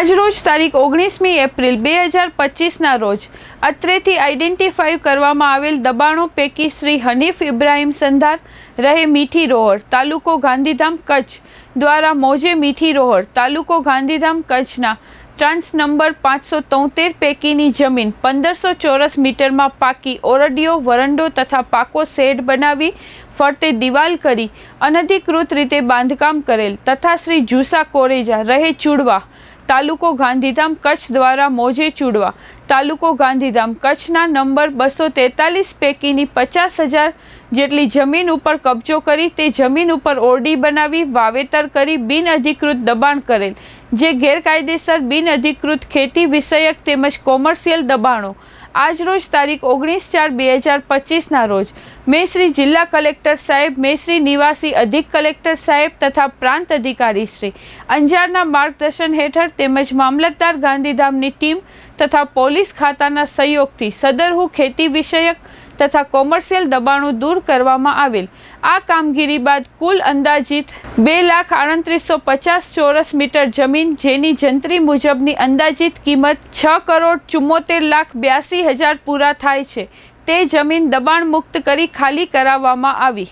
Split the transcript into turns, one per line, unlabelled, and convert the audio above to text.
આજરોજ તારીખ ઓગણીસમી એપ્રિલ બે હજાર પચીસના રોજ અત્રેથી આઈડેન્ટિફાઈ કરવામાં આવેલ દબાણો પૈકી શ્રી હનીફ ઇબ્રાહીમ સંધાર, રહે મીઠી રોહર, તાલુકો ગાંધીધામ કચ્છ દ્વારા મોજે મીઠી રોહર, તાલુકો ગાંધીધામ કચ્છના ટ્રાન્સ નંબર પાંચસો તોતેર પૈકીની જમીન પંદરસો ચોરસ મીટરમાં પાકી ઓરડીઓ, વરંડો તથા પાકો શેડ બનાવી ફરતે દિવાલ કરી અનધિકૃત રીતે બાંધકામ કરેલ તથા શ્રી જુસા કોરેજા, રહે ચૂડવા તાલુકો ગાંધીધામ કચ્છ દ્વારા મોજે ચૂડવા. તાલુકો ગાંધીધામ કચ્છના નંબર બસો તેતાલીસ પૈકીની પચાસ હજાર જેટલી જમીન ઉપર કબજો કરી તે જમીન ઉપર ઓરડી બનાવી વાવેતર કરી બિનઅધિકૃત દબાણ કરેલ. જે ગેરકાયદેસર બિનઅધિકૃત ખેતી વિષયક તેમજ કોમર્શિયલ દબાણો. આજરોજ તારીખ ઓગણીસ ચાર બે હજાર પચીસના રોજ મેશ્રી જિલ્લા કલેક્ટર સાહેબ મેશ્રી નિવાસી અધિક કલેક્ટર સાહેબ તથા પ્રાંત અધિકારી શ્રી અંજારના માર્ગદર્શન હેઠળ તેમજ મામલતદાર ગાંધીધામની ટીમ તથા પોલીસ ખાતાના સહયોગથી સદરહુ ખેતી વિષયક તથા કોમર્શિયલ દબાણો દૂર કરવામાં આવેલ. આ કામગીરી બાદ કુલ અંદાજિત બે લાખ આડત્રીસો પચાસ ચોરસ મીટર જમીન જેની જંત્રી મુજબની અંદાજિત કિંમત છ કરોડ ચુમ્મોતેર લાખ બ્યાસી હજાર પૂરા થાય છે. તે જમીન દબાણ મુક્ત કરી ખાલી કરાવવામાં આવી.